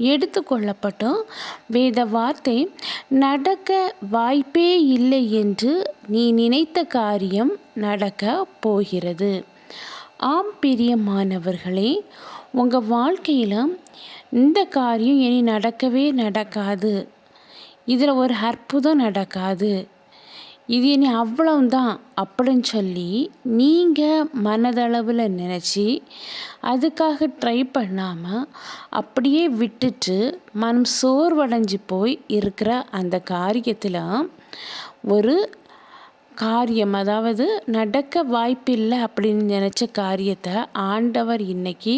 எடுத்துக்கொள்ளப்பட்ட வேத வார்த்தை நடக்க வாய்ப்பே இல்லை என்று நீ நினைத்த காரியம் நடக்க போகிறது. ஆம் பிரியமானவர்களே உங்கள் வாழ்க்கையில் இந்த காரியம் இனி நடக்கவே நடக்காது. இதில் ஒரு அற்புதம் நடக்காது. இது இனி அவ்வளவுதான் அப்படின்னு சொல்லி நீங்கள் மனதளவில் நினச்சி அதுக்காக ட்ரை பண்ணாமல் அப்படியே விட்டுட்டு மனம் சோர்வடைஞ்சு போய் இருக்கிற அந்த காரியத்தில் ஒரு காரியம் அதாவது நடக்க வாய்ப்பில்லை அப்படின்னு நினச்ச காரியத்தை ஆண்டவர் இன்னைக்கு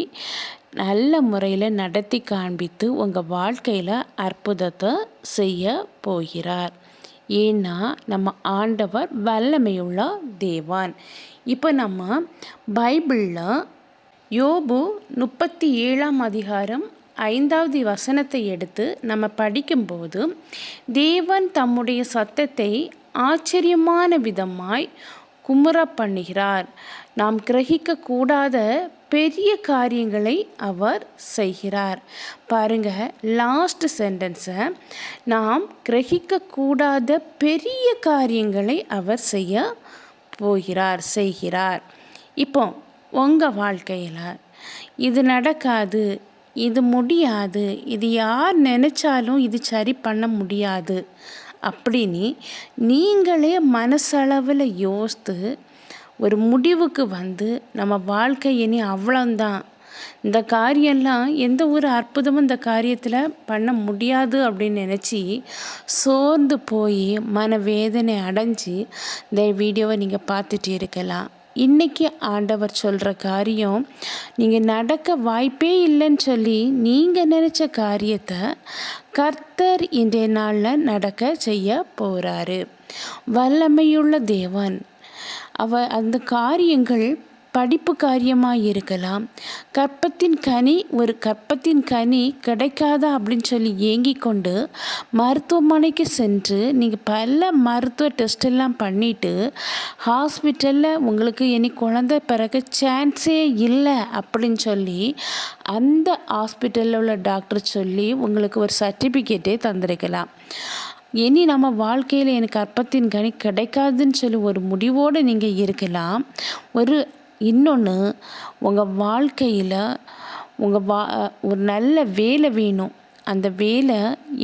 நல்ல முறையில் நடத்தி காண்பித்து உங்கள் வாழ்க்கையில் அற்புதத்தை செய்ய போகிறார். ஏன்னா நம்ம ஆண்டவர் வல்லமையுள்ள தேவான். இப்போ நம்ம பைபிளில் யோபு முப்பத்தி ஏழாம் அதிகாரம் ஐந்தாவது வசனத்தை எடுத்து நம்ம படிக்கும்போது தேவன் தம்முடைய சத்தத்தை ஆச்சரியமான விதமாய் குமுற பண்ணுகிறார். நாம் கிரகிக்க கூடாத பெரிய காரியங்களை அவர் செய்கிறார். பாருங்க லாஸ்ட் சென்டென்ஸை நாம் கிரகிக்கக்கூடாத பெரிய காரியங்களை அவர் செய்ய போகிறார் செய்கிறார். இப்போ உங்கள் வாழ்க்கையில் இது நடக்காது இது முடியாது இது யார் நினச்சாலும் இது சரி பண்ண முடியாது அப்படின்னு நீங்களே மனசளவில் யோசித்து ஒரு முடிவுக்கு வந்து நம்ம வாழ்க்கை இனி அவ்வளோந்தான் இந்த காரியம்லாம் எந்த ஒரு அற்புதமும் இந்த காரியத்தில் பண்ண முடியாது அப்படின்னு நினச்சி சோர்ந்து போய் மனவேதனை அடைஞ்சு இந்த வீடியோவை நீங்கள் பார்த்துட்டு இருக்கலாம். இன்றைக்கி ஆண்டவர் சொல்கிற காரியம் நீங்கள் நடக்க வாய்ப்பே இல்லைன்னு சொல்லி நீங்கள் நினச்ச காரியத்தை கர்த்தர் இன்றைய நாளில் நடக்க செய்ய போகிறாரு வல்லமையுள்ள தேவன் அவ அந்த காரியங்கள் படிப்பு காரியமாக இருக்கலாம். கற்பத்தின் கனி ஒரு கற்பத்தின் கனி கிடைக்காதா அப்படின்னு சொல்லி ஏங்கி கொண்டு மருத்துவமனைக்கு சென்று நீங்கள் பல மருத்துவ டெஸ்ட் எல்லாம் பண்ணிவிட்டு ஹாஸ்பிட்டலில் உங்களுக்கு இனி குழந்தை பிறகு சான்ஸே இல்லை அப்படின்னு சொல்லி அந்த ஹாஸ்பிட்டலில் உள்ள டாக்டர் சொல்லி உங்களுக்கு ஒரு சர்டிஃபிகேட்டே தந்திருக்கலாம். இனி நம்ம வாழ்க்கையில் எனக்கு அற்பத்தின் கனி கிடைக்காதுன்னு சொல்லி ஒரு முடிவோடு நீங்கள் இருக்கலாம். ஒரு இன்னொன்று உங்கள் வாழ்க்கையில் உங்கள் வா ஒரு நல்ல வேலை வேணும். அந்த வேலை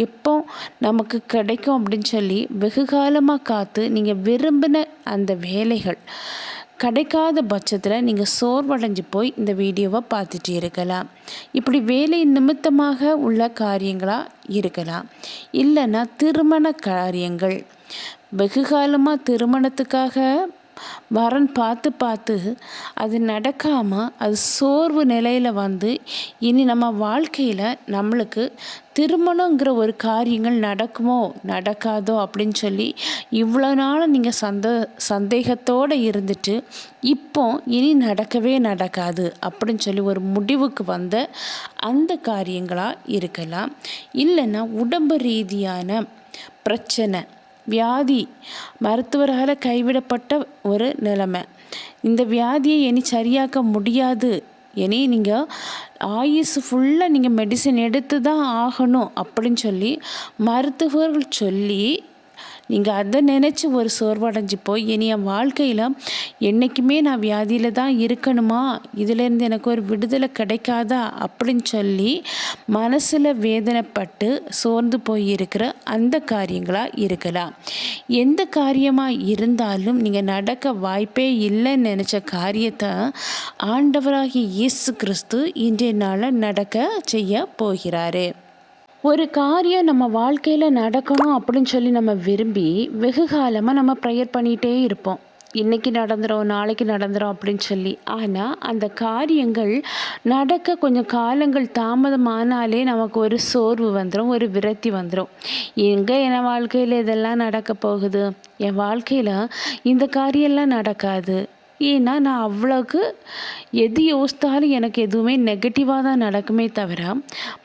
எப்போ நமக்கு கிடைக்கும் அப்படின்னு சொல்லி வெகு காலமாக காத்து நீங்கள் விரும்பின அந்த வேலைகள் கிடைக்காத பட்சத்தில் நீங்கள் சோர்வடைஞ்சு போய் இந்த வீடியோவை பார்த்துட்டு இருக்கலாம். இப்படி வேலை நிமித்தமாக உள்ள காரியங்களாக இருக்கலாம். இல்லைன்னா திருமண காரியங்கள். வெகு காலமாக திருமணத்துக்காக வரன் பார்த்து பார்த்து அது நடக்காமல் அது சோர்வு நிலையில் வந்து இனி நம்ம வாழ்க்கையில் நம்மளுக்கு திருமணங்கிற ஒரு காரியங்கள் நடக்குமோ நடக்காதோ அப்படின்னு சொல்லி இவ்வளோ நாள் நீங்கள் சந்த சந்தேகத்தோடு இருந்துட்டு இப்போ இனி நடக்கவே நடக்காது அப்படின்னு சொல்லி ஒரு முடிவுக்கு வந்த அந்த காரியங்களாக இருக்கலாம். இல்லைன்னா உடம்பு ரீதியான பிரச்சனை வியாதி மருத்துவரால் கைவிடப்பட்ட ஒரு நிலைமை. இந்த வியாதியை இனி சரியாக்க முடியாது. இனி நீங்கள் ஆயுஸ் ஃபுல்லாக நீங்கள் மெடிசன் எடுத்து தான் ஆகணும் அப்படின்னு சொல்லி மருத்துவர்கள் சொல்லி நீங்கள் அதை நினச்சி ஒரு சோர்வடைஞ்சு போய் இனி என் வாழ்க்கையில் என்றைக்குமே நான் வியாதியில் தான் இருக்கணுமா? இதுலேருந்து எனக்கு ஒரு விடுதலை கிடைக்காதா? அப்படின்னு சொல்லி மனசில் வேதனைப்பட்டு சோர்ந்து போய் இருக்கிற அந்த காரியங்களாக இருக்கலாம். எந்த காரியமாக இருந்தாலும் நீங்கள் நடக்க வாய்ப்பே இல்லைன்னு நினச்ச காரியத்தை ஆண்டவராகிய இயேசு கிறிஸ்து இன்றைய நாளில் நடக்க செய்ய போகிறாரு. ஒரு காரியம் நம்ம வாழ்க்கையில் நடக்கணும் அப்படின்னு சொல்லி நம்ம விரும்பி வெகு காலமாக நம்ம ப்ரேயர் பண்ணிகிட்டே இருப்போம். இன்றைக்கி நடந்துடும் நாளைக்கு நடந்துடும் அப்படின்னு சொல்லி. ஆனால் அந்த காரியங்கள் நடக்க கொஞ்சம் காலங்கள் தாமதமானாலே நமக்கு ஒரு சோர்வு வந்துடும் ஒரு விரக்தி வந்துடும் எங்கே என் வாழ்க்கையில் இதெல்லாம் நடக்க போகுது? என் வாழ்க்கையில் இந்த காரியெல்லாம் நடக்காது. ஏன்னா நான் அவ்வளோக்கு எது யோசித்தாலும் எனக்கு எதுவுமே நெகட்டிவாக தான் நடக்குமே தவிர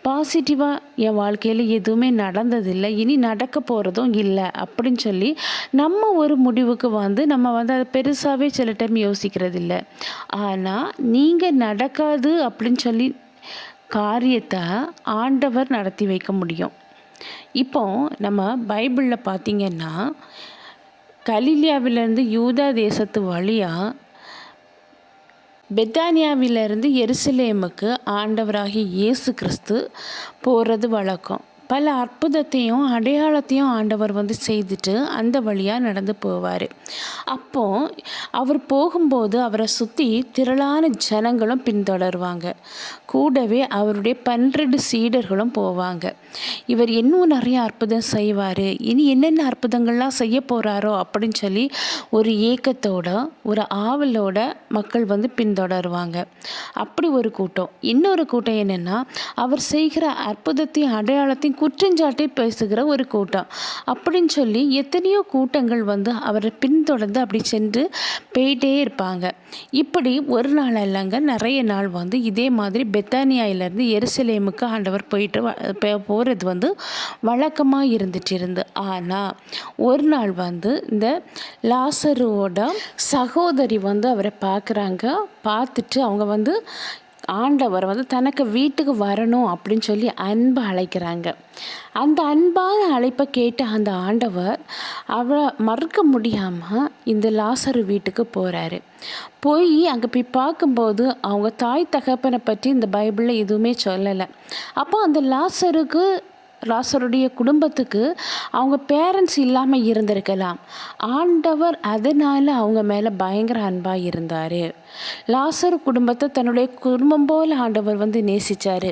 பாசிட்டிவாக என் வாழ்க்கையில் எதுவுமே நடந்ததில்லை. இனி நடக்க போகிறதும் இல்லை அப்படின்னு சொல்லி நம்ம ஒரு முடிவுக்கு வந்து நம்ம வந்து அதை பெருசாகவே சில டைம் யோசிக்கிறது இல்லை ஆனால் நீங்கள் நடக்காது அப்படின்னு சொல்லி காரியத்தை ஆண்டவர் நடத்தி வைக்க முடியும். இப்போ நம்ம பைபிளில் பார்த்திங்கன்னா கலிலியாவிலேருந்து யூதா தேசத்து வழியாக பெத்தானியாவிலிருந்து எருசலேமுக்கு ஆண்டவராகிய இயேசு கிறிஸ்து போகிறது வழக்கம். பல அற்புதத்தையும் அடையாளத்தையும் ஆண்டவர் வந்து செய்துட்டு அந்த வழியாக நடந்து போவார். அப்போது அவர் போகும்போது அவரை சுற்றி திரளான ஜனங்களும் பின்தொடருவாங்க. கூடவே அவருடைய பன்னிரெண்டு சீடர்களும் போவாங்க. இவர் இன்னும் நிறைய அற்புதம் செய்வார். இனி என்னென்ன அற்புதங்கள்லாம் செய்ய போகிறாரோ அப்படின்னு சொல்லி ஒரு ஏக்கத்தோட ஒரு ஆவலோட மக்கள் வந்து பின்தொடருவாங்க. அப்படி ஒரு கூட்டம். இன்னொரு கூட்டம் என்னென்னா அவர் செய்கிற அற்புதத்தையும் அடையாளத்தையும் குற்றஞ்சாட்டி பேசுகிற ஒரு கூட்டம். அப்படின்னு சொல்லி எத்தனையோ கூட்டங்கள் வந்து அவரை பின்தொடர்ந்து அப்படி சென்று போயிட்டே இருப்பாங்க. இப்படி ஒரு நாள் இல்லைங்க நிறைய நாள் வந்து இதே மாதிரி பெத்தானியாயிலேருந்து எருசலேமுக்கு ஆண்டவர் போயிட்டு போகிறது வந்து வழக்கமாக இருந்துட்டு இருந்து ஆனால் ஒரு நாள் வந்து இந்த லாசருவோட சகோதரி வந்து அவரை பார்க்குறாங்க. பார்த்துட்டு அவங்க வந்து ஆண்டவர் வந்து தனக்கு வீட்டுக்கு வரணும் அப்படின்னு சொல்லி அன்பை அழைக்கிறாங்க. அந்த அன்பான அழைப்பை கேட்ட அந்த ஆண்டவர் அவளை மறுக்க முடியாமல் இந்த லாசரு வீட்டுக்கு போகிறாரு போய் அங்கே போய் பார்க்கும்போது அவங்க தாய் தகப்பனை பற்றி இந்த பைபிளில் எதுவுமே சொல்லலை. அப்போ அந்த லாசருக்கு லாசருடைய குடும்பத்துக்கு அவங்க பேரண்ட்ஸ் இல்லாமல் இருந்திருக்கலாம். ஆண்டவர் அதனால் அவங்க மேலே பயங்கர அன்பாக இருந்தார். லாசர் குடும்பத்தை தன்னுடைய குடும்பம் போல் ஆண்டவர் வந்து நேசித்தார்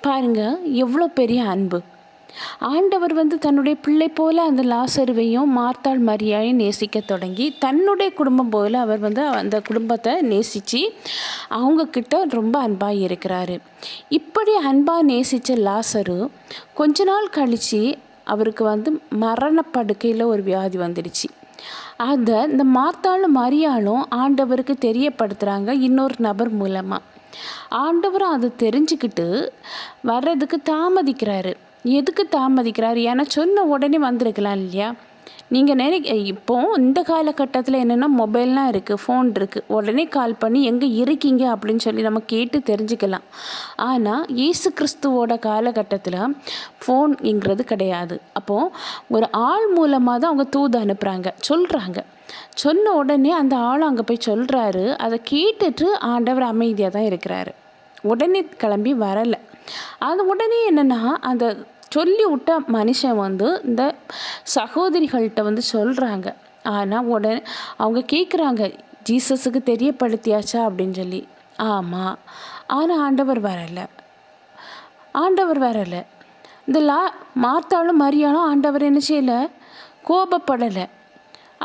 பாருங்கள் எவ்வளோ பெரிய அன்பு. ஆண்டவர் வந்து தன்னுடைய பிள்ளை போல அந்த லாசருவையும் மார்த்தாள் மரியாதையும் நேசிக்க தொடங்கி தன்னுடைய குடும்பம் போல அவர் வந்து அந்த குடும்பத்தை நேசித்து அவங்கக்கிட்ட ரொம்ப அன்பாக இருக்கிறாரு. இப்படி அன்பாக நேசித்த லாசரு கொஞ்ச நாள் கழித்து அவருக்கு வந்து மரணப்படுக்கையில் ஒரு வியாதி வந்துடுச்சு. அதை இந்த மார்த்தாளும் மரியாளும் ஆண்டவருக்கு தெரியப்படுத்துகிறாங்க இன்னொரு நபர் மூலமாக ஆண்டவரும் அதை தெரிஞ்சுக்கிட்டு வர்றதுக்கு தாமதிக்கிறாரு. எதுக்கு தாமதிக்கிறார்? ஏன்னா சொன்ன உடனே வந்திருக்கலாம் இல்லையா? நீங்கள் நினை இப்போது இந்த காலகட்டத்தில் என்னென்னா மொபைல்லாம் இருக்குது ஃபோன் இருக்குது உடனே கால் பண்ணி எங்கே இருக்கீங்க அப்படின்னு சொல்லி நம்ம கேட்டு தெரிஞ்சுக்கலாம். ஆனால் இயேசு கிறிஸ்துவோட காலகட்டத்தில் ஃபோன்ங்கிறது கிடையாது. அப்போது ஒரு ஆள் மூலமாக தான் அவங்க தூது அனுப்புகிறாங்க சொல்கிறாங்க சொன்ன உடனே அந்த ஆள் அங்கே போய் சொல்கிறாரு அதை கேட்டுட்டு ஆண்டவர் அமைதியாக தான் இருக்கிறாரு. உடனே கிளம்பி வரலை. அது உடனே என்னென்னா அந்த சொல்லி விட்ட மனுஷன் வந்து இந்த சகோதரிகள்கிட்ட வந்து சொல்கிறாங்க ஆனால் உடனே அவங்க கேட்குறாங்க ஜீசஸுக்கு தெரியப்படுத்தியாச்சா? அப்படின்னு சொல்லி. ஆமாம் ஆனால் ஆண்டவர் வரலை. ஆண்டவர் வரலை. இந்த லா மாத்தாலும் மரியாலும் ஆண்டவர் என்ன செய்யலை? கோபப்படலை.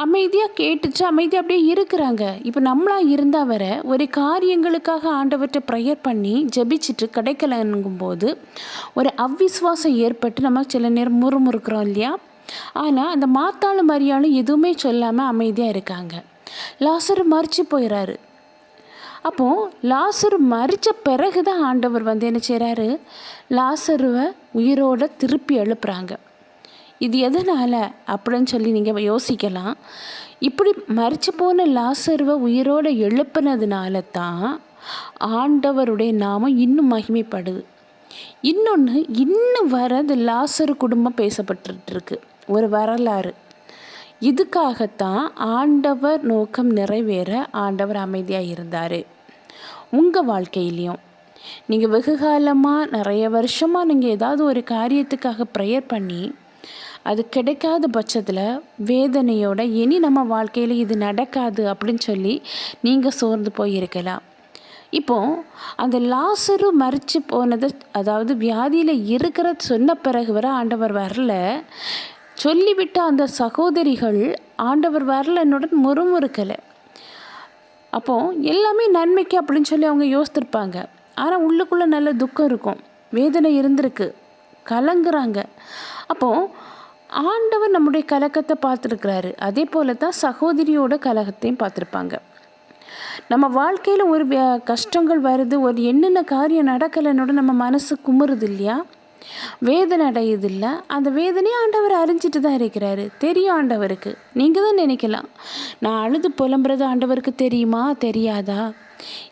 அமைதியாக கேட்டுச்சு அமைதியாக அப்படியே இருக்கிறாங்க. இப்போ நம்மளாக இருந்தால் வர ஒரு காரியங்களுக்காக ஆண்டவர்கிட்ட ப்ரேயர் பண்ணி ஜபிச்சுட்டு கிடைக்கலங்கும் போது ஒரு அவ்விஸ்வாசம் ஏற்பட்டு நம்ம சில நேரம் முறுமுறுக்கிறோம் இல்லையா? ஆனால் அந்த மாத்தாளும் மரியாளும் எதுவுமே சொல்லாமல் அமைதியாக இருக்காங்க. லாசர் மறித்து போயிடுறாரு அப்போது லாசர் மறித்த பிறகு தான் ஆண்டவர் வந்து என்ன செய்கிறாரு லாசருவை உயிரோடு திருப்பி எழுப்புறாங்க. இது எதனால் அப்படின்னு சொல்லி நீங்கள் யோசிக்கலாம். இப்படி மறைச்சு போன லாசர்வை உயிரோடு எழுப்புனதுனால தான் ஆண்டவருடைய நாமம் இன்னும் மகிமைப்படுது. இன்னொன்று இன்னும் வர இந்த லாசரு குடும்பம் பேசப்பட்டுருக்கு. ஒரு வரலாறு. இதுக்காகத்தான் ஆண்டவர் நோக்கம் நிறைவேற ஆண்டவர் அமைதியாக இருந்தார். உங்கள் வாழ்க்கையிலையும். நீங்கள் வெகு காலமாக நிறைய வருஷமாக நீங்கள் ஏதாவது ஒரு காரியத்துக்காக ப்ரேயர் பண்ணி அது கிடைக்காத பட்சத்தில் வேதனையோட இனி நம்ம வாழ்க்கையில் இது நடக்காது அப்படின்னு சொல்லி நீங்கள் சோர்ந்து போயிருக்கலாம். இப்போது அந்த லாசரு மறித்து போனது அதாவது வியாதியில் இருக்கிற சொன்ன பிறகு வர ஆண்டவர் வரல. சொல்லிவிட்ட அந்த சகோதரிகள் ஆண்டவர் வரலன்னுடன் முறுமுறுக்கலை. அப்போது எல்லாமே நன்மைக்கு அப்படின்னு சொல்லி அவங்க யோசித்திருப்பாங்க. ஆனால் உள்ளுக்குள்ளே நல்ல துக்கம் இருக்கும். வேதனை இருந்திருக்கு. கலங்குறாங்க. அப்போது ஆண்டவர் நம்முடைய கலக்கத்தை பார்த்துருக்குறாரு. அதே போல தான் சகோதரியோட கலகத்தையும் பார்த்துருப்பாங்க. நம்ம வாழ்க்கையில் ஒரு கஷ்டங்கள் வருது ஒரு என்னென்ன காரியம் நடக்கலைன்னோட நம்ம மனசு குமுறுது இல்லையா? வேதனை அடையுது இல்லை? அந்த வேதனையை ஆண்டவர் அறிஞ்சிட்டு தான் இருக்கிறாரு. தெரியும் ஆண்டவருக்கு. நீங்கள் தான் நினைக்கலாம். நான் அழுது புலம்புறது ஆண்டவருக்கு தெரியுமா? தெரியாதா?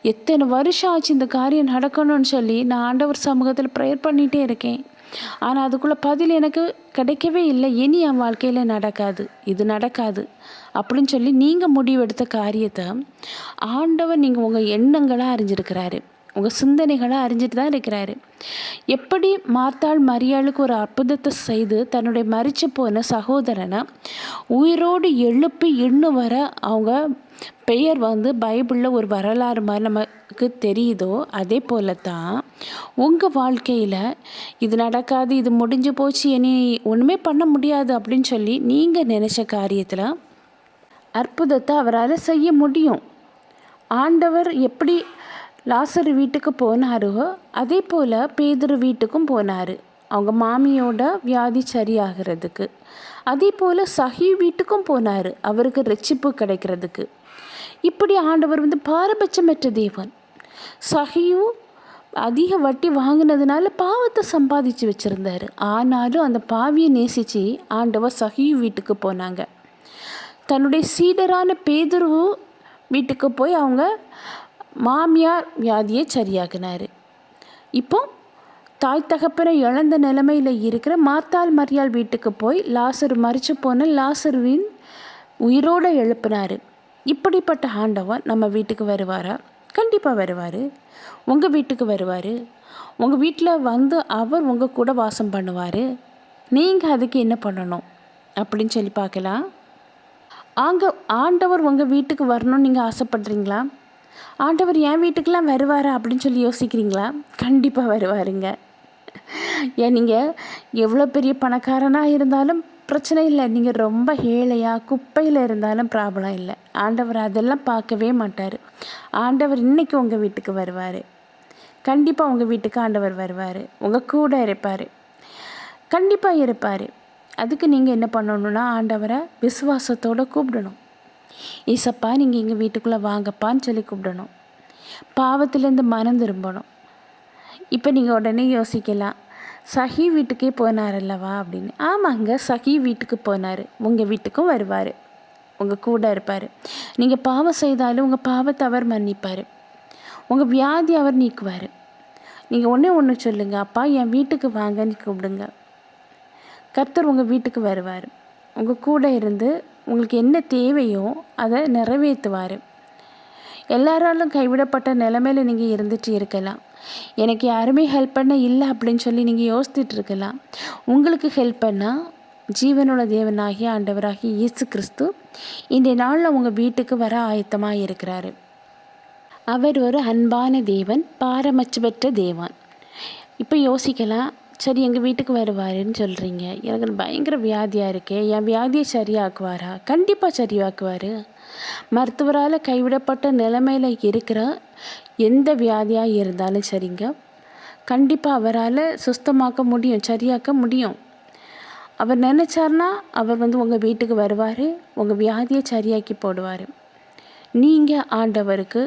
எத்தனை வருஷம் ஆச்சு இந்த காரியம் நடக்கணும்னு சொல்லி நான் ஆண்டவர் சமூகத்தில் ப்ரேயர் பண்ணிகிட்டே இருக்கேன். ஆனால் அதுக்குள்ளே பதில் எனக்கு கிடைக்கவே இல்லை. இனி என் வாழ்க்கையில் நடக்காது. இது நடக்காது. அப்படின்னு சொல்லி நீங்கள் முடிவெடுத்த காரியத்தை ஆண்டவர் நீங்கள் உங்கள் எண்ணங்களாக அறிஞ்சிருக்கிறாரு. உங்கள் சிந்தனைகளை அறிஞ்சிட்டு தான் இருக்கிறாரு. எப்படி மார்த்தாள் மரியாளுக்கு ஒரு அற்புதத்தை செய்து தன்னுடைய மறிச்சு போன சகோதரனை உயிரோடு எழுப்பி இன்னும் வர அவங்க பெயர் வந்து பைபிளில் ஒரு வரலாறு மாதிரி நமக்கு தெரியுதோ அதே போல தான் உங்கள் வாழ்க்கையில் இது நடக்காது இது முடிஞ்சு போச்சு இனி ஒன்றுமே பண்ண முடியாது அப்படின்னு சொல்லி நீங்கள் நினச்ச காரியத்தில் அற்புதத்தை அவரால் செய்ய முடியும். ஆண்டவர் எப்படி லாசர் வீட்டுக்கு போனாரோ அதே போல் பேதுரு வீட்டுக்கும் போனார். அவங்க மாமியோட வியாதி சரியாகிறதுக்கு. அதே போல் சஹி வீட்டுக்கும் போனார் அவருக்கு ரட்சிப்பு கிடைக்கிறதுக்கு. இப்படி ஆண்டவர் வந்து பாரபட்சமற்ற தேவன். சஹியும் அதிக வட்டி வாங்கினதுனால பாவத்தை சம்பாதிச்சு வச்சுருந்தார். ஆனாலும் அந்த பாவியை நேசித்து ஆண்டவர் சஹியு வீட்டுக்கு போனாங்க. தன்னுடைய சீடரான பேதுருவு வீட்டுக்கு போய் அவங்க மாமியார் வியாதியை சரியாக்குனார். இப்போ தாய் தகப்பனை இழந்த நிலைமையில் இருக்கிற மார்த்தாள் மரியாள் வீட்டுக்கு போய் லாசர் மறிச்சு போன லாசருவின் உயிரோடு எழுப்பினார். இப்படிப்பட்ட ஆண்டவர் நம்ம வீட்டுக்கு வருவாரா? கண்டிப்பாக வருவார். உங்கள் வீட்டுக்கு வருவார். உங்கள் வீட்டில் வந்து அவர் உங்கள் கூட வாசம் பண்ணுவார். நீங்கள் அதுக்கு என்ன பண்ணணும்? அப்படின்னு சொல்லி பார்க்கலாம். அங்கே ஆண்டவர் உங்கள் வீட்டுக்கு வரணும்னு நீங்கள் ஆசைப்படுறீங்களா? ஆண்டவர் என் வீட்டுக்கெலாம் வருவாரா அப்படின்னு சொல்லி யோசிக்கிறீங்களா? கண்டிப்பாக வருவாருங்க. ஏன் நீங்கள் எவ்வளோ பெரிய பணக்காரனாக இருந்தாலும் பிரச்சனை இல்லை. நீங்கள் ரொம்ப ஏழையாக குப்பையில் இருந்தாலும் ப்ராப்ளம் இல்லை. ஆண்டவர் அதெல்லாம் பார்க்கவே மாட்டார். ஆண்டவர் இன்னைக்கு உங்கள் வீட்டுக்கு வருவார். கண்டிப்பாக உங்கள் வீட்டுக்கு ஆண்டவர் வருவார். உங்கள் கூட இருப்பார். கண்டிப்பாக இருப்பார். அதுக்கு நீங்கள் என்ன பண்ணணுன்னா ஆண்டவரை விசுவாசத்தோடு கூப்பிடணும். ஏசப்பா நீங்கள் எங்கள் வீட்டுக்குள்ளே வாங்கப்பான்னு சொல்லி கூப்பிடணும். பாவத்திலேருந்து மனம் திரும்பணும். இப்போ நீங்கள் உடனே யோசிக்கலாம் சஹி வீட்டுக்கே போனார் அல்லவா அப்படின்னு. ஆமாங்க சஹி வீட்டுக்கு போனார். உங்கள் வீட்டுக்கும் வருவார். உங்கள் கூட இருப்பார். நீங்கள் பாவம் செய்தாலும் உங்கள் பாவத்தை அவர் மன்னிப்பார். உங்கள் வியாதி அவர் நீக்குவார். நீங்கள் ஒன்றே ஒன்று சொல்லுங்கள் அப்பா என் வீட்டுக்கு வாங்கன்னு கூப்பிடுங்க. கர்த்தர் உங்கள் வீட்டுக்கு வருவார். உங்கள் கூட இருந்து உங்களுக்கு என்ன தேவையோ அதை நிறைவேற்றுவார். எல்லாராலும் கைவிடப்பட்ட நிலமையில நீங்கள் இருந்துட்டு இருக்கலாம். எனக்கு யாருமே ஹெல்ப் பண்ண இல்லை அப்படின்னு சொல்லி நீங்கள் யோசித்துட்டு இருக்கலாம். உங்களுக்கு ஹெல்ப் பண்ணால் ஜீவனோட தேவனாகிய ஆண்டவராகிய இயேசு கிறிஸ்து இந்த நாளில் உங்கள் வீட்டுக்கு வர ஆயத்தமாக இருக்கிறாரு. அவர் ஒரு அன்பான தேவன் பாரமச்சு பெற்ற தேவன். இப்போ யோசிக்கலாம் சரி எங்கள் வீட்டுக்கு வருவாருன்னு சொல்கிறீங்க எனக்கு பயங்கர வியாதியாக இருக்கே. என் வியாதியை சரியாக்குவாரா? கண்டிப்பாக சரியாக்குவார். மருத்துவரால் கைவிடப்பட்ட நிலைமையில் இருக்கிற எந்த வியாதியாக இருந்தாலும் சரிங்க. கண்டிப்பாக அவரால் சுஸ்தமாக்க முடியும் சரியாக்க முடியும். அவர் நினச்சார்னா அவர் வந்து உங்கள் வீட்டுக்கு வருவார். உங்கள் வியாதியை சரியாக்கி போடுவார். நீங்கள் ஆண்டவருக்கு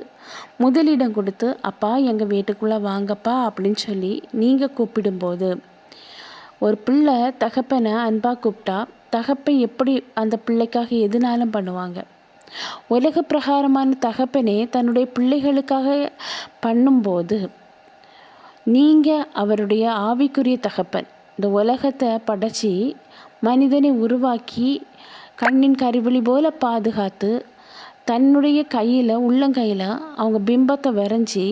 முதலிடம் கொடுத்து அப்பா எங்கள் வீட்டுக்குள்ளே வாங்கப்பா அப்படின்னு சொல்லி நீங்கள் கூப்பிடும்போது ஒரு பிள்ளை தகப்பனை அன்பாக கூப்பிட்டா தகப்பன் எப்படி அந்த பிள்ளைக்காக எதுனாலும் பண்ணுவாங்க. உலக பிரகாரமான தகப்பனே தன்னுடைய பிள்ளைகளுக்காக பண்ணும்போது நீங்கள் அவருடைய ஆவிக்குரிய தகப்பன். இந்த உலகத்தை படைச்சி மனிதனை உருவாக்கி கண்ணின் கருவிழி போல பாதுகாத்து தன்னுடைய கையில் உள்ளங்கையில் அவங்க பிம்பத்தை வரைஞ்சி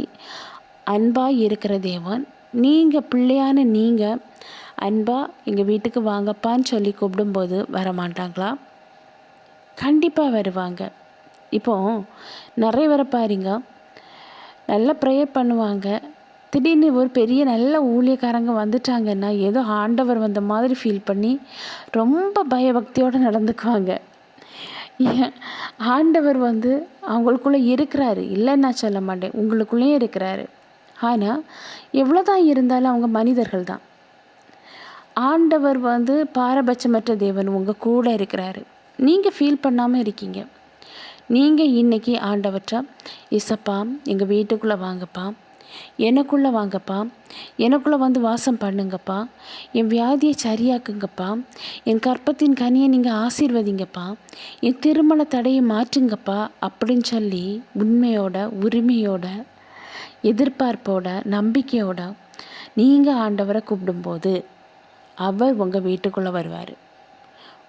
அன்பாக இருக்கிற தேவன் நீங்கள் பிள்ளையான நீங்கள் அன்பாக எங்கள் வீட்டுக்கு வாங்கப்பான்னு சொல்லி கூப்பிடும்போது வரமாட்டாங்களா? கண்டிப்பாக வருவாங்க. இப்போ நிறைய பேரை பாருங்க. நல்லா ப்ரேயர் பண்ணுவாங்க. திடீர்னு ஒரு பெரிய நல்ல ஊழியக்காரங்க வந்துட்டாங்கன்னா ஏதோ ஆண்டவர் வந்த மாதிரி ஃபீல் பண்ணி ரொம்ப பயபக்தியோடு நடந்துக்குவாங்க. ஆண்டவர் வந்து அவங்களுக்குள்ளே இருக்கிறாரு. இல்லைன்னு நான் சொல்ல மாட்டேன். உங்களுக்குள்ளேயும் இருக்கிறாரு. ஆனால் எவ்வளோ தான் இருந்தாலும் அவங்க மனிதர்கள் தான். ஆண்டவர் வந்து பாரபட்சமற்ற தேவன் உங்கள் கூட இருக்கிறாரு. நீங்கள் ஃபீல் பண்ணாமல் இருக்கீங்க. நீங்கள் இன்றைக்கி ஆண்டவற்ற இசப்பா எங்கள் வீட்டுக்குள்ளே வாங்கப்பா. எனக்குள்ளே வாங்கப்பா. எனக்குள்ளே வந்து வாசம் பண்ணுங்கப்பா. என் வியாதியை சரியாக்குங்கப்பா. என் கற்பத்தின் கனியை நீங்கள் ஆசீர்வதிங்கப்பா. என் திருமண தடையை மாற்றுங்கப்பா அப்படின்னு சொல்லி உண்மையோட உரிமையோட எதிர்பார்ப்போட நம்பிக்கையோட நீங்கள் ஆண்டவரை கூப்பிடும்போது அவர் உங்கள் வீட்டுக்குள்ளே வருவார்.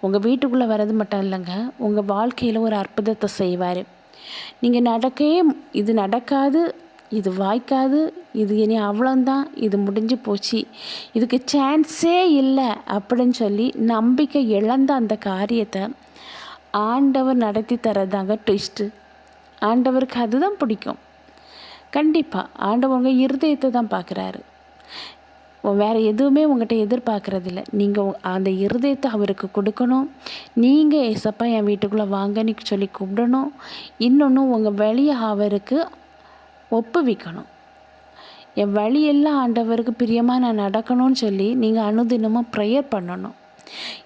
உங்கள் வீட்டுக்குள்ளே வர்றது மட்டும் இல்லைங்க உங்கள் வாழ்க்கையில் ஒரு அற்புதத்தை செய்வார். நீங்கள் நடக்கவே இது நடக்காது இது வாய்க்காது இது இனி அவ்வளோந்தான் இது முடிஞ்சு போச்சு. இதுக்கு சான்ஸே இல்லை அப்படின்னு சொல்லி நம்பிக்கை இழந்த அந்த காரியத்தை ஆண்டவர் நடத்தி தரதாங்க ட்விஸ்ட்டு ஆண்டவருக்கு அதுதான் பிடிக்கும். கண்டிப்பாக ஆண்டவங்க இருதயத்தை தான் பார்க்குறாரு. வேறு எதுவுமே உங்கள்கிட்ட எதிர்பார்க்குறதில்ல. நீங்கள் அந்த இருதயத்தை அவருக்கு கொடுக்கணும். நீங்கள் ஏசப்பா என் வீட்டுக்குள்ளே வாங்கன்னு சொல்லி கூப்பிடணும். இன்னொன்று உங்கள் வழியை அவருக்கு ஒப்புவிக்கணும். என் வழியெல்லாம் ஆண்டவருக்கு பிரியமாக நான் நடக்கணும்னு சொல்லி நீங்கள் அனுதினமும் ப்ரேயர் பண்ணணும்.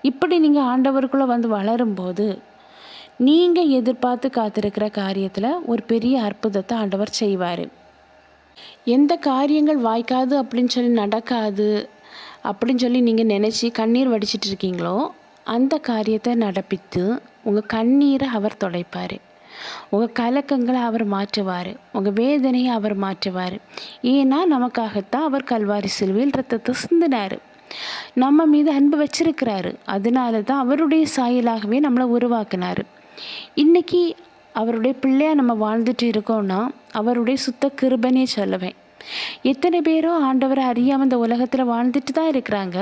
இப்படி நீங்கள் ஆண்டவருக்குள்ளே வந்து வளரும்போது நீங்கள் எதிர்பார்த்து காத்திருக்கிற காரியத்தில் ஒரு பெரிய அற்புதத்தை ஆண்டவர் செய்வார். எந்த காரியங்கள் வாய்க்காது அப்படின்னு சொல்லி நடக்காது அப்படின்னு சொல்லி நீங்கள் நினச்சி கண்ணீர் வடிச்சிட்டு இருக்கீங்களோ அந்த காரியத்தை நடப்பித்து உங்கள் கண்ணீரை அவர் தொலைப்பார் உங்கள் கலக்கங்களை அவர் மாற்றுவார் உங்கள் வேதனையை அவர் மாற்றுவார். ஏன்னா நமக்காகத்தான் அவர் கல்வாரி சிலுவையில் ரத்தத்தை சிந்தினார். நம்ம மீது அன்பு வச்சிருக்கிறாரு. அதனால தான் அவருடைய சாயலாகவே நம்மளை உருவாக்கினார். இன்றைக்கி அவருடைய பிள்ளையாக நம்ம வாழ்ந்துட்டு இருக்கோம்னா அவருடைய சுத்த கிருபனே சொல்லுவேன். எத்தனை பேரோ ஆண்டவரை அறியாமல் இந்த உலகத்தில் வாழ்ந்துட்டு தான் இருக்கிறாங்க.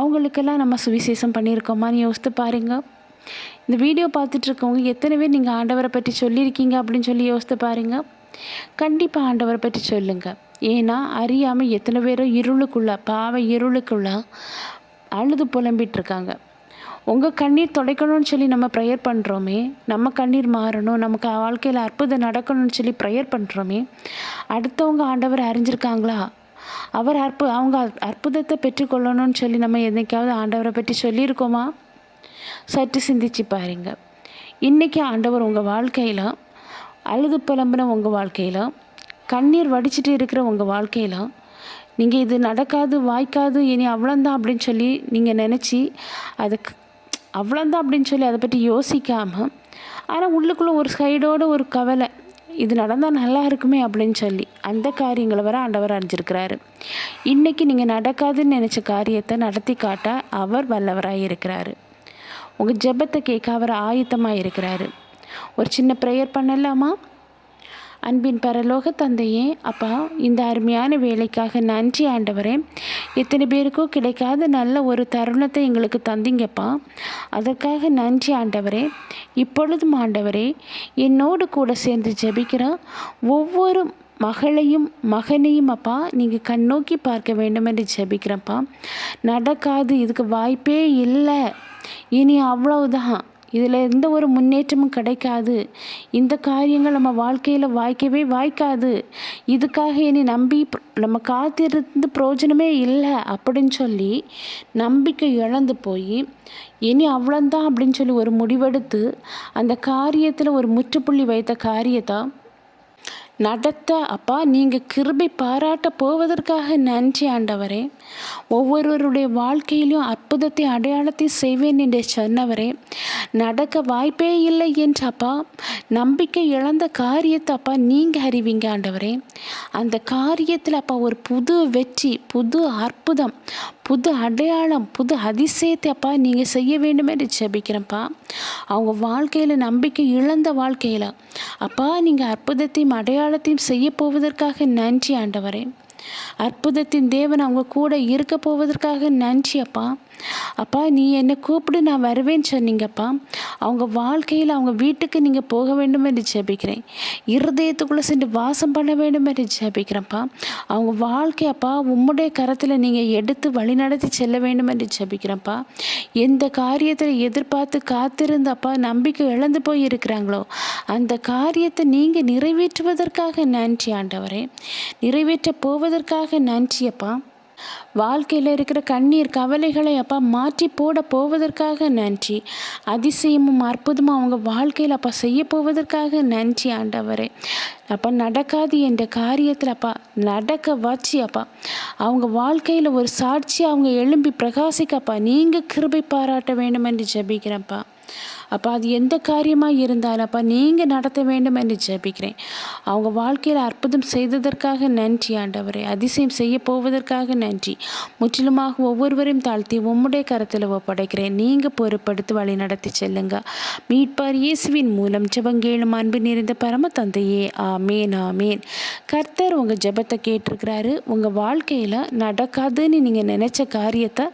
அவங்களுக்கெல்லாம் நம்ம சுவிசேஷம் பண்ணியிருக்கோமான்னு யோசித்து பாருங்கள் இந்த வீடியோ பார்த்துட்ருக்கவங்க எத்தனை பேர் நீங்கள் ஆண்டவரை பற்றி சொல்லியிருக்கீங்க அப்படின்னு சொல்லி யோசித்து பாருங்கள் கண்டிப்பாக ஆண்டவரை பற்றி சொல்லுங்கள் ஏன்னா அறியாமல் எத்தனை பேரும் இருளுக்குள்ள பாவ இருளுக்குள்ள அழுது புலம்பிகிட்ருக்காங்க உங்கள் கண்ணீர் துடைக்கணும்னு சொல்லி நம்ம ப்ரேயர் பண்ணுறோமே நம்ம கண்ணீர் மாறணும் நமக்கு வாழ்க்கையில் அற்புதம் நடக்கணும்னு சொல்லி ப்ரேயர் பண்ணுறோமே அடுத்தவங்க ஆண்டவர் அறிஞ்சிருக்காங்களா? அவர் அற்பு அவங்க அற்புதத்தை பெற்றுக்கொள்ளணும்னு சொல்லி நம்ம என்னைக்காவது ஆண்டவரை பற்றி சொல்லியிருக்கோமா? சற்று சிந்திச்சு பாருங்க. இன்றைக்கி ஆண்டவர் உங்கள் வாழ்க்கையில் அழுது புலம்புன உங்கள் வாழ்க்கையில் கண்ணீர் வடிச்சிட்டு இருக்கிற உங்கள் வாழ்க்கையில் நீங்கள் இது நடக்காது வாய்க்காது இனி அவ்வளோந்தான் அப்படின்னு சொல்லி நீங்கள் நினச்சி அதுக்கு அவ்வளோந்தான் அப்படின்னு சொல்லி அதை பற்றி யோசிக்காமல் ஆனால் உள்ளுக்குள்ளே ஒரு சைடோடு ஒரு கவலை இது நடந்தால் நல்லா இருக்குமே அப்படின்னு சொல்லி அந்த காரியங்களை வர ஆண்டவர் அணிஞ்சிருக்கிறாரு இன்றைக்கி நீங்கள் நடக்காதுன்னு நினச்ச காரியத்தை நடத்தி காட்ட அவர் வல்லவராக இருக்கிறாரு. உங்கள் ஜெபத்தை கேட்க அவர் ஆயத்தமாக இருக்கிறாரு. ஒரு சின்ன ப்ரேயர் பண்ணலாமா? அன்பின் பரலோக தந்தையே அப்பா இந்த அருமையான வேலைக்காக நன்றி ஆண்டவரே. எத்தனை பேருக்கோ கிடைக்காத நல்ல ஒரு தருணத்தை எங்களுக்கு தந்தீங்கப்பா. அதற்காக நன்றி ஆண்டவரே. இப்பொழுதும் ஆண்டவரே என்னோடு கூட சேர்ந்து ஜபிக்கிற ஒவ்வொரு மகளையும் மகனையும் அப்பா நீங்கள் கண்ணோக்கி பார்க்க வேண்டும் என்று ஜபிக்கிறப்பா நடக்காது இதுக்கு வாய்ப்பே இல்லை. இனி அவ்வளவுதான். இதில் எந்த ஒரு முன்னேற்றமும் கிடைக்காது. இந்த காரியங்கள் நம்ம வாழ்க்கையில் வாய்க்கவே வாய்க்காது. இதுக்காக இனி நம்பி நம்ம காத்திருந்து பிரயோஜனமே இல்லை அப்படின்னு சொல்லி நம்பிக்கை இழந்து போய் இனி அவ்வளோந்தான் அப்படின்னு சொல்லி ஒரு முடிவெடுத்து அந்த காரியத்தில் ஒரு முற்றுப்புள்ளி வைத்த காரியத்தை நடத்த அப்பா நீங்கள் கிருபை பாராட்ட போவதற்காக நன்றி ஆண்டவரே. ஒவ்வொருவருடைய வாழ்க்கையிலும் அற்புதத்தை அடையாளத்தை செய்வேன் என்று சொன்னவரே. நடக்க வாய்ப்பே இல்லை என்று அப்பா நம்பிக்கை இழந்த காரியத்தை அப்பா நீங்கள் அறிவிங்க ஆண்டவரே. அந்த காரியத்தில் அப்பா ஒரு புது வெற்றி புது அற்புதம் புது அடையாளம் புது அதிசயத்தை அப்பா நீங்கள் செய்ய வேண்டும் என்று ஜெபிக்கிறேன்ப்பா. அவங்க வாழ்க்கையில் நம்பிக்கை இழந்த வாழ்க்கையில் அப்பா நீங்கள் அற்புதத்தையும் அடையாளத்தையும் செய்ய போவதற்காக நன்றி ஆண்டவரே. அற்புதத்தின் தேவன் அவங்க கூட இருக்க போவதற்காக நன்றி அப்பா. அப்பா நீ என்னை கூப்பிடு நான் வருவேன்னு சொன்னீங்கப்பா. அவங்க வாழ்க்கையில் அவங்க வீட்டுக்கு நீங்கள் போக வேண்டும் என்று ஜெபிக்கிறேன். இருதயத்துக்குள்ளே சென்று வாசம் பண்ண வேண்டும் என்று ஜெபிக்கிறேன்ப்பா. அவங்க வாழ்க்கையப்பா உம்முடைய கரத்தில் நீங்கள் எடுத்து வழிநடத்தி செல்ல வேண்டும் என்று ஜெபிக்கிறேன்ப்பா. எந்த காரியத்தில் எதிர்பார்த்து காத்திருந்தப்பா நம்பிக்கை இழந்து போய் இருக்கிறாங்களோ அந்த காரியத்தை நீங்கள் நிறைவேற்றுவதற்காக நன்றி ஆண்டவரே. நிறைவேற்ற போவதற்காக நன்றியப்பா வாழ்க்கையில் இருக்கிற கண்ணீர் கவலைகளை அப்பா மாற்றி போட போவதற்காக நன்றி. அதிசயமும் அற்புதமும் அவங்க வாழ்க்கையில் அப்பா செய்ய போவதற்காக நன்றி ஆண்டவரே. அப்பா நடக்காது என்ற காரியத்தில் அப்பா நடக்க வச்சு அப்பா அவங்க வாழ்க்கையில் ஒரு சாட்சி அவங்க எழும்பி பிரகாசிக்கப்பா நீங்கள் கிருபை பாராட்ட வேண்டும் என்று ஜபிக்கிறப்பா அப்போ அது எந்த காரியமாக இருந்தாலும் அப்போ நீங்கள் நடத்த வேண்டும் என்று ஜெபிக்கிறேன். அவங்க வாழ்க்கையில் அற்புதம் செய்ததற்காக நன்றி ஆண்டவரே. அதிசயம் செய்ய போவதற்காக நன்றி. முற்றிலுமாக ஒவ்வொருவரையும் தாழ்த்தி உம்முடைய கரத்தில் ஒப்படைக்கிறேன். நீங்கள் பொறுப்படுத்தி வழி நடத்தி செல்லுங்க. மீட்பார் இயேசுவின் மூலம் ஜெபங்கேளும் அன்பு நிறைந்த பரம தந்தையே. ஆமேன் ஆமேன். கர்த்தர் உங்கள் ஜெபத்தை கேட்டிருக்கிறாரு. உங்கள் வாழ்க்கையில் நடக்காதுன்னு நீங்கள் நினச்ச காரியத்தை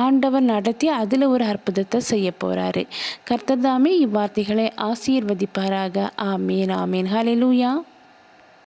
ஆண்டவர் நடத்தி அதில் ஒரு அற்புதத்தை செய்ய போகிறாரு கர்த்தர் தாமே இவ்வார்த்தைகளை ஆசீர்வதிப்பாராக. ஆமேன் ஆமேன். ஹலெலூயா